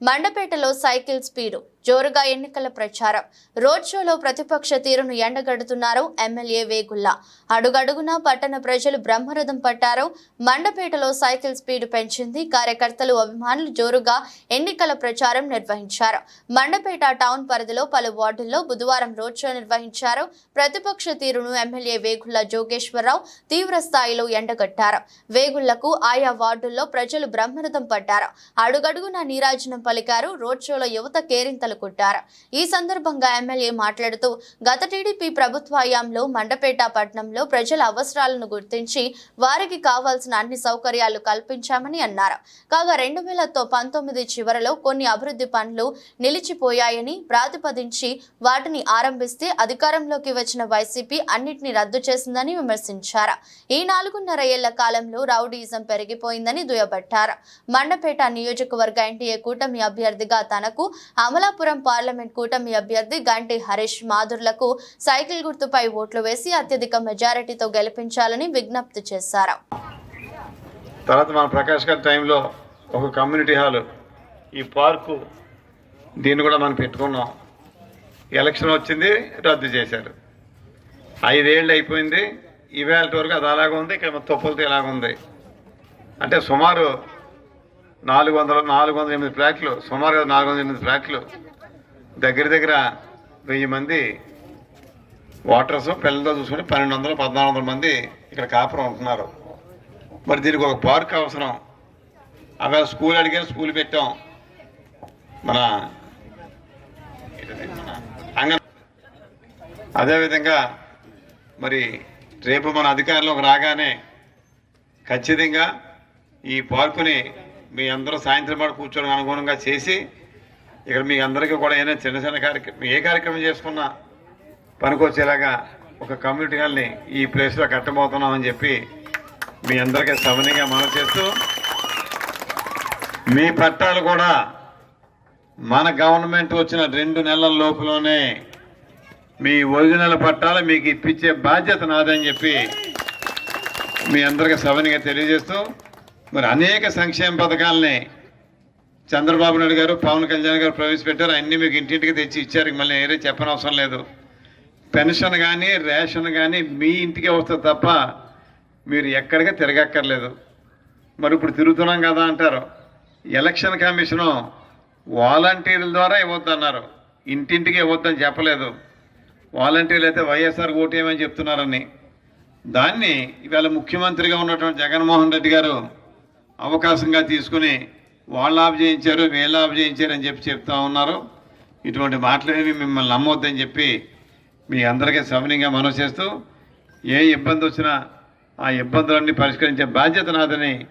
మండపేటలో cycle speed జోరుగా ఎన్నికల ప్రచారం. రోడ్ షోలో ప్రతిపక్ష తీరును ఎండగడుతున్నారు ఎమ్మెల్యే వేగుల్లా అడుగడుగునా పట్టణ ప్రజలు బ్రహ్మరథం పట్టారు. మండపేటలో సైకిల్ స్పీడ్ పెంచింది. కార్యకర్తలు అభిమానులు జోరుగా ఎన్నికల ప్రచారం నిర్వహించారు. మండపేట టౌన్ పరిధిలో పలు వార్డుల్లో బుధవారం రోడ్ షో నిర్వహించారు. ప్రతిపక్ష తీరును ఎమ్మెల్యే వేగుల్లా జోగేశ్వరరావు తీవ్ర స్థాయిలో ఎండగట్టారు. వేగుళ్ళకు ఆయా వార్డుల్లో ప్రజలు బ్రహ్మరథం పట్టారు. అడుగడుగునా నీరాజనం పలికారు. రోడ్ షోలో యువత కేరింతలు కొట్టారు ఈ సందర్భంగా ఎమ్మెల్యే మాట్లాడుతూ గత టీడీపీ ప్రభుత్వ హయాంలో మండపేట పట్టణంలో ప్రజల అవసరాలను గుర్తించి వారికి కావాల్సిన అన్ని సౌకర్యాలు కల్పించామని అన్నారు. కాగా రెండు వేల పంతొమ్మిది చివరలో కొన్ని అభివృద్ధి పనులు నిలిచిపోయాయని ప్రాతిపదించి వాటిని ఆరంభిస్తే అధికారంలోకి వచ్చిన వైసీపీ అన్నిటిని రద్దు చేసిందని విమర్శించారు. ఈ నాలుగున్నర ఏళ్ళ కాలంలో రౌడీయిజం పెరిగిపోయిందని దుయ్యబట్టారు. మండపేట నియోజకవర్గ ఎన్టీఏ కూటమి అభ్యర్థిగా తనకు అనంతపురం పార్లమెంట్ కూటమి అభ్యర్థి గంటి హరీష్ మాధుర్లకు సైకిల్ గుర్తుపై ఓట్లు వేసి అత్యధిక మెజారిటీతో గెలిపించాలని విజ్ఞప్తి చేశారు. తర్వాత మన ప్రకాష్ గారి టైంలో ఒక కమ్యూనిటీ హాల్ ఈ పార్కు దీన్ని కూడా మనం పెట్టుకున్నాం. ఎలక్షన్ వచ్చింది రద్దు చేశారు. ఐదేళ్ళు అయిపోయింది ఈవేళ వరకు అది అలాగ ఉంది ఇక్కడ మన తొప్పులతో ఇలాగ ఉంది. అంటే సుమారు నాలుగు వందల నాలుగు వందల ఎనిమిది ఫ్లాట్లు సుమారుగా నాలుగు వందల ఎనిమిది ఫ్లాట్లు దగ్గర దగ్గర వెయ్యి మంది ఓటర్స్ పిల్లలతో చూసుకుని పన్నెండు వందల పద్నాలుగు వందల మంది ఇక్కడ కాపురం ఉంటున్నారు. మరి దీనికి ఒక పార్క్ అవసరం. అవి స్కూల్ అడిగారు స్కూల్ పెట్టాం. మన అంగన్ అదేవిధంగా మరి రేపు మన అధికారంలోకి రాగానే ఖచ్చితంగా ఈ పార్కుని మీ అందరూ సాయంత్రం పాటు కూర్చోడానికి అనుగుణంగా చేసి ఇక్కడ మీ అందరికీ కూడా ఏదైనా చిన్న చిన్న కార్యక్రమం ఏ కార్యక్రమం చేసుకున్నా పనికొచ్చేలాగా ఒక కమ్యూనిటీ హాల్ని ఈ ప్లేస్లో కట్టబోతున్నామని చెప్పి మీ అందరికీ సమనీయంగా మనం చేస్తూ మీ పట్టాలు కూడా మన గవర్నమెంట్ వచ్చిన రెండు నెలల లోపులోనే మీ ఒరిజినల్ పట్టాలు మీకు ఇప్పించే బాధ్యత నాదని చెప్పి మీ అందరికీ సవనిగా తెలియజేస్తూ మరి అనేక సంక్షేమ పథకాలని చంద్రబాబు నాయుడు గారు పవన్ కళ్యాణ్ గారు ప్రవేశపెట్టారు. అన్నీ మీకు ఇంటింటికి తెచ్చి ఇచ్చారు. మళ్ళీ ఏరే చెప్పనవసరం లేదు. పెన్షన్ కానీ రేషన్ కానీ మీ ఇంటికే వస్తుంది తప్ప మీరు ఎక్కడికి తిరగక్కర్లేదు. మరి ఇప్పుడు తిరుగుతున్నాం కదా అంటారు. ఎలక్షన్ కమిషను వాలంటీర్ల ద్వారా ఇవ్వద్దన్నారు. ఇంటింటికి ఇవ్వద్దని చెప్పలేదు. వాలంటీర్లు అయితే వైఎస్ఆర్ ఓటేయమని చెప్తున్నారని. దాన్ని ఇవాళ ముఖ్యమంత్రిగా ఉన్నటువంటి జగన్మోహన్ రెడ్డి గారు అవకాశంగా తీసుకుని వాళ్ళు ఆఫ్ వీళ్ళు ఆఫ్ అని చెప్పి చెప్తా ఉన్నారు. ఇటువంటి మాటలేమి మిమ్మల్ని నమ్మొద్దని చెప్పి మీ అందరికీ సవనీయంగా మనవి చేస్తూ ఏ ఇబ్బంది వచ్చినా ఆ ఇబ్బందులన్నీ పరిష్కరించే బాధ్యత నాదని